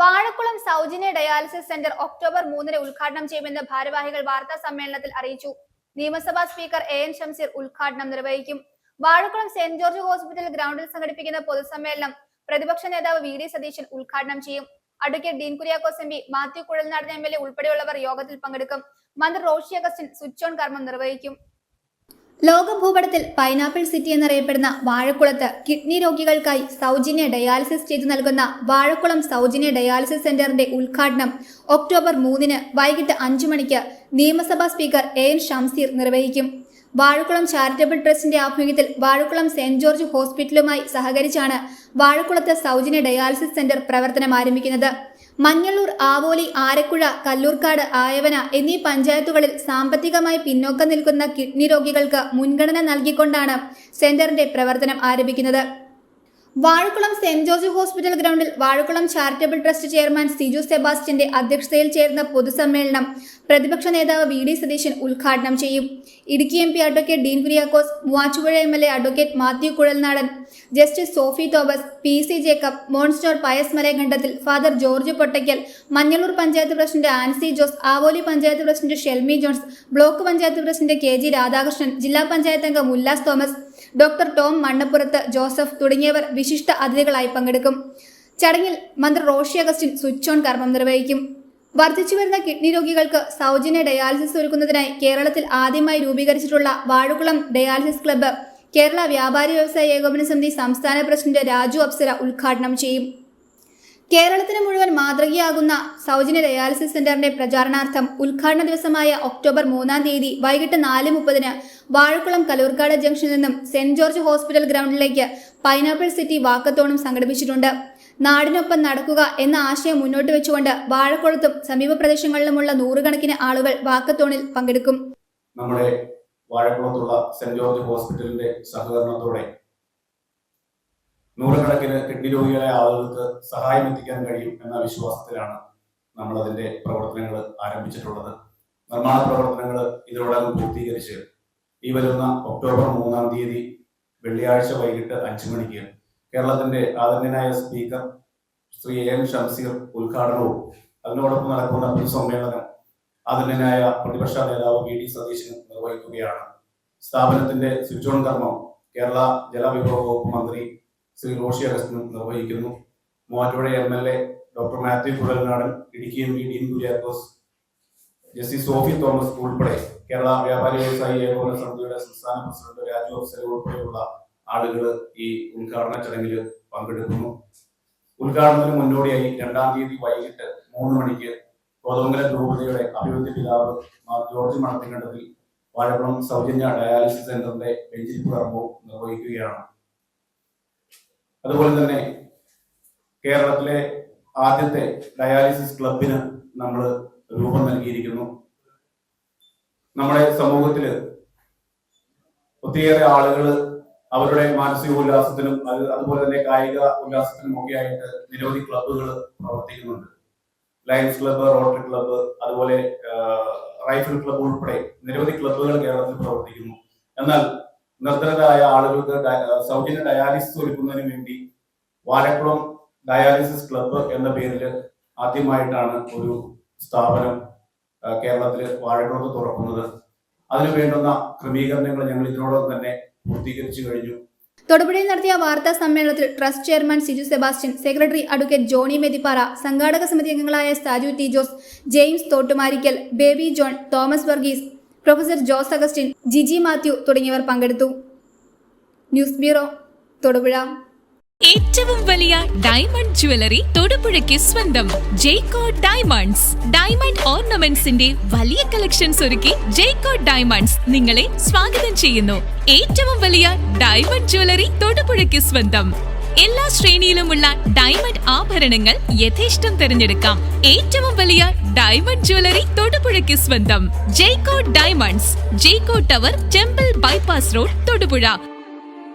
വാഴക്കുളം സൗജന്യ dialysis centre October മൂന്നിന് ഉദ്ഘാടനം ചെയ്യുമെന്ന് ഭാരവാഹികൾ വാർത്താ സമ്മേളനത്തിൽ അറിയിച്ചു. നിയമസഭാ സ്പീക്കർ എ എൻ ഷംസീർ ഉദ്ഘാടനം നിർവഹിക്കും. വാഴക്കുളം സെന്റ് ജോർജ് ഹോസ്പിറ്റൽ ഗ്രൗണ്ടിൽ സംഘടിപ്പിക്കുന്ന പൊതുസമ്മേളനം പ്രതിപക്ഷ നേതാവ് വി ഡി സതീശൻ ഉദ്ഘാടനം ചെയ്യും. Advocate Dean Kuriakose M P Mathew Kuzhalnadan M L A ഉൾപ്പെടെയുള്ളവർ യോഗത്തിൽ പങ്കെടുക്കും. മന്ത്രി റോഷി അഗസ്റ്റിൻ സ്വിച്ച് ഓൺ കർമ്മം നിർവഹിക്കും. ലോക ഭൂപടത്തിൽ പൈനാപ്പിൾ സിറ്റി എന്നറിയപ്പെടുന്ന വാഴക്കുളത്ത് കിഡ്നി രോഗികൾക്കായി സൗജന്യ ഡയാലിസിസ് ചെയ്തു നൽകുന്ന വാഴക്കുളം സൗജന്യ ഡയാലിസിസ് സെന്ററിന്റെ ഉദ്ഘാടനം ഒക്ടോബർ മൂന്നിന് വൈകിട്ട് അഞ്ചു മണിക്ക് നിയമസഭാ സ്പീക്കർ എ എൻ ഷംസീർ നിർവഹിക്കും. വാഴക്കുളം ചാരിറ്റബിൾ ട്രസ്റ്റിന്റെ ആഭിമുഖ്യത്തിൽ വാഴക്കുളം സെന്റ് ജോർജ് ഹോസ്പിറ്റലുമായി സഹകരിച്ചാണ് വാഴക്കുളത്ത് സൗജന്യ ഡയാലിസിസ് സെന്റർ പ്രവർത്തനം ആരംഭിക്കുന്നത്. മഞ്ഞള്ളൂർ ആവോലി ആരക്കുഴ കല്ലൂർക്കാട് ആയവന എന്നീ പഞ്ചായത്തുകളിൽ സാമ്പത്തികമായി പിന്നോക്കം നിൽക്കുന്ന കിഡ്നി രോഗികൾക്ക് മുൻഗണന നൽകിക്കൊണ്ടാണ് സെന്ററിന്റെ പ്രവർത്തനം ആരംഭിക്കുന്നത്. വാഴക്കുളം സെന്റ് ജോർജ് ഹോസ്പിറ്റൽ ഗ്രൗണ്ടിൽ Vazhakkulam charitable trust chairman Siju സെബാസ്റ്റ്യന്റെ അധ്യക്ഷതയിൽ ചേർന്ന പൊതുസമ്മേളനം പ്രതിപക്ഷ നേതാവ് വി ഡി സതീശൻ ഉദ്ഘാടനം ചെയ്യും. Idukki M P advocate Dean Kuriakose Muvattupuzha M L A advocate Mathew Kuzhalnadan justice Sophy Thomas P C Jacob monsignor Pius Malayakandathil father George Pottakkal Manjallur panchayat president Ancy Jose Avoli panchayat president Shelmy Johns block panchayat president K G Radhakrishnan ജില്ലാ പഞ്ചായത്ത് അംഗം Ullas Thomas doctor Tom മണ്ണപ്പുറത്ത് Joseph തുടങ്ങിയവർ വിശിഷ്ട അതിഥികളായി പങ്കെടുക്കും. ചടങ്ങിൽ മന്ത്രി Roshy Augustine switch on കർമ്മം നിർവഹിക്കും. വർദ്ധിച്ചുവരുന്ന കിഡ്നി രോഗികൾക്ക് സൗജന്യ ഡയാലിസിസ് ഒരുക്കുന്നതിനായി കേരളത്തിൽ ആദ്യമായി രൂപീകരിച്ചിട്ടുള്ള വാഴക്കുളം ഡയാലിസിസ് ക്ലബ്ബ് കേരള വ്യാപാരി വ്യവസായ ഏകോപന സമിതി സംസ്ഥാന പ്രസിഡന്റ് രാജു അപ്സര ഉദ്ഘാടനം ചെയ്യും. കേരളത്തിന് മുഴുവൻ മാതൃകയാകുന്ന സൗജന്യ ഡയാലിസിസ് സെന്ററിന്റെ പ്രചാരണാർത്ഥം ഉദ്ഘാടന ദിവസമായ ഒക്ടോബർ മൂന്നാം തീയതി വൈകിട്ട് നാല് മുപ്പതിന് വാഴക്കുളം കലൂർക്കാട് ജംഗ്ഷനിൽ നിന്നും സെന്റ് ജോർജ് ഹോസ്പിറ്റൽ ഗ്രൗണ്ടിലേക്ക് പൈനാപ്പിൾ സിറ്റി വാക്കത്തോണും സംഘടിപ്പിച്ചിട്ടുണ്ട്. നാടിനൊപ്പം നടക്കുക എന്ന ആശയം മുന്നോട്ട് വെച്ചുകൊണ്ട് വാഴക്കുളത്തും സമീപ പ്രദേശങ്ങളിലുമുള്ള നൂറുകണക്കിന് ആളുകൾ വാക്കത്തോണിൽ പങ്കെടുക്കും. നമ്മുടെ വാഴക്കുളത്തുള്ള സെന്റ് ജോർജ് ഹോസ്പിറ്റലിന്റെ സഹകരണത്തോടെ നൂറുകണക്കിന് കിഡ്നി രോഗികളായ ആളുകൾക്ക് സഹായം എത്തിക്കാൻ കഴിയും എന്ന വിശ്വാസത്തിലാണ് നമ്മൾ അതിന്റെ പ്രവർത്തനങ്ങൾ ആരംഭിച്ചിട്ടുള്ളത്. നിർമ്മാണ പ്രവർത്തനങ്ങൾ ഇതിനോടകം പൂർത്തീകരിച്ച് ഈ വരുന്ന ഒക്ടോബർ മൂന്നാം തീയതി വെള്ളിയാഴ്ച വൈകിട്ട് അഞ്ചു മണിക്ക് കേരളത്തിന്റെ ആദരണീയനായ സ്പീക്കർ ശ്രീ എൻ ഷംസീർ ഉദ്ഘാടനവും അതിനോടൊപ്പം നടക്കുന്ന പൊതുസമ്മേളനം ആദരണീയനായ പ്രതിപക്ഷ നേതാവ് വി ഡി സതീശൻ നിർവഹിക്കുകയാണ്. സ്ഥാപനത്തിന്റെ സ്വിച്ച് ഓൺ കർമ്മം കേരള ജലവിഭവ വകുപ്പ് മന്ത്രി ശ്രീ റോഷി അഗസ്റ്റിനും നിർവഹിക്കുന്നു. Muvattupuzha M L A doctor Mathew Kuzhalnadan Idukki M P Dean Kuriakose justice Sophy Thomas ഉൾപ്പെടെ കേരള വ്യാപാരി വ്യവസായി ഏകോപന സമിതിയുടെ സംസ്ഥാന പ്രസിഡന്റ് രാജു അഫ്സൽ ഉൾപ്പെടെയുള്ള ആളുകൾ ഈ ഉദ്ഘാടന ചടങ്ങിൽ പങ്കെടുക്കുന്നു. ഉദ്ഘാടനത്തിന് മുന്നോടിയായി രണ്ടാം തീയതി വൈകിട്ട് മൂന്ന് മണിക്ക് കോതമംഗലം രൂപതയുടെ അഭിവൃദ്ധി പിതാവ് മാർ ജോർജ് മണത്തിങ്കണ്ടത്തിൽ വാഴക്കുളം സൗജന്യ ഡയാലിസിസ് സെന്ററിന്റെ വെഞ്ചിരിപ്പ് കർമ്മവും നിർവഹിക്കുകയാണ്. അതുപോലെ തന്നെ കേരളത്തിലെ ആദ്യത്തെ ഡയാലിസിസ് ക്ലബിന് നമ്മൾ രൂപം നൽകിയിരിക്കുന്നു. നമ്മുടെ സമൂഹത്തിൽ ഒത്തിരിയേറെ ആളുകൾ അവരുടെ മാനസിക ഉല്ലാസത്തിനും അത് അതുപോലെ തന്നെ കായിക ഉല്ലാസത്തിനും ഒക്കെ ആയിട്ട് നിരവധി ക്ലബ്ബുകൾ പ്രവർത്തിക്കുന്നുണ്ട്. ലയൺസ് ക്ലബ്ബ് റോട്ടറി ക്ലബ്ബ് അതുപോലെ റൈഫിൾ ക്ലബ്ബ് ഉൾപ്പെടെ നിരവധി ക്ലബ്ബുകൾ കേരളത്തിൽ പ്രവർത്തിക്കുന്നു. എന്നാൽ നിർധനരായ ആളുകൾക്ക് സൗജന്യ ഡയാലിസിസ് ഒരുക്കുന്നതിന് വേണ്ടി വാഴക്കുളം ഡയാലിസിസ് ക്ലബ്ബ് എന്ന പേരിൽ ആദ്യമായിട്ടാണ് ഒരു സ്ഥാപനം കേരളത്തിൽ വാഴക്കുളത്ത് തുറക്കുന്നത്. അതിനു വേണ്ടുന്ന ക്രമീകരണങ്ങൾ ഞങ്ങൾ ഇതിനോടൊപ്പം തന്നെ പൂർത്തീകരിച്ചു കഴിഞ്ഞു. തൊടുപുഴയിൽ നടത്തിയ വാർത്താ സമ്മേളനത്തിൽ trust chairman Siju Sebastian secretary advocate Johny Methippara സംഘാടക സമിതി അംഗങ്ങളായ സാജു ടി ജോസ് ജെയിംസ് തോട്ടുമാരിക്കൽ ബേബി ജോൺ തോമസ് വർഗീസ് പ്രൊഫസർ ജോസ് അഗസ്റ്റിൻ ജിജി മാത്യു തുടങ്ങിയവർ പങ്കെടുത്തു. News bureau Thodupuzha. ഏറ്റവും വലിയ ഡയമണ്ട് ജുവലറി തൊടുപുഴയ്ക്ക് സ്വന്തം. ജയ്കോ ഡയമണ്ട്സ് ഡയമണ്ട് ഓർണമെന്റ്സിന്റെ വലിയ കളക്ഷൻസ് ഒരുക്കി ജയ്കോ ഡയമണ്ട്സ് നിങ്ങളെ സ്വാഗതം ചെയ്യുന്നു. ഏറ്റവും വലിയ ഡയമണ്ട് ജുവലറി തൊടുപുഴയ്ക്ക് സ്വന്തം. എല്ലാ ശ്രേണിയിലുമുള്ള ഡയമണ്ട് ആഭരണങ്ങൾ യഥേഷ്ടം തിരഞ്ഞെടുക്കാം. ഏറ്റവും വലിയ ഡയമണ്ട് ജ്വല്ലറി തൊടുപുഴയ്ക്ക് സ്വന്തം. Jayco diamonds Jayco tower temple bypass road Thodupuzha.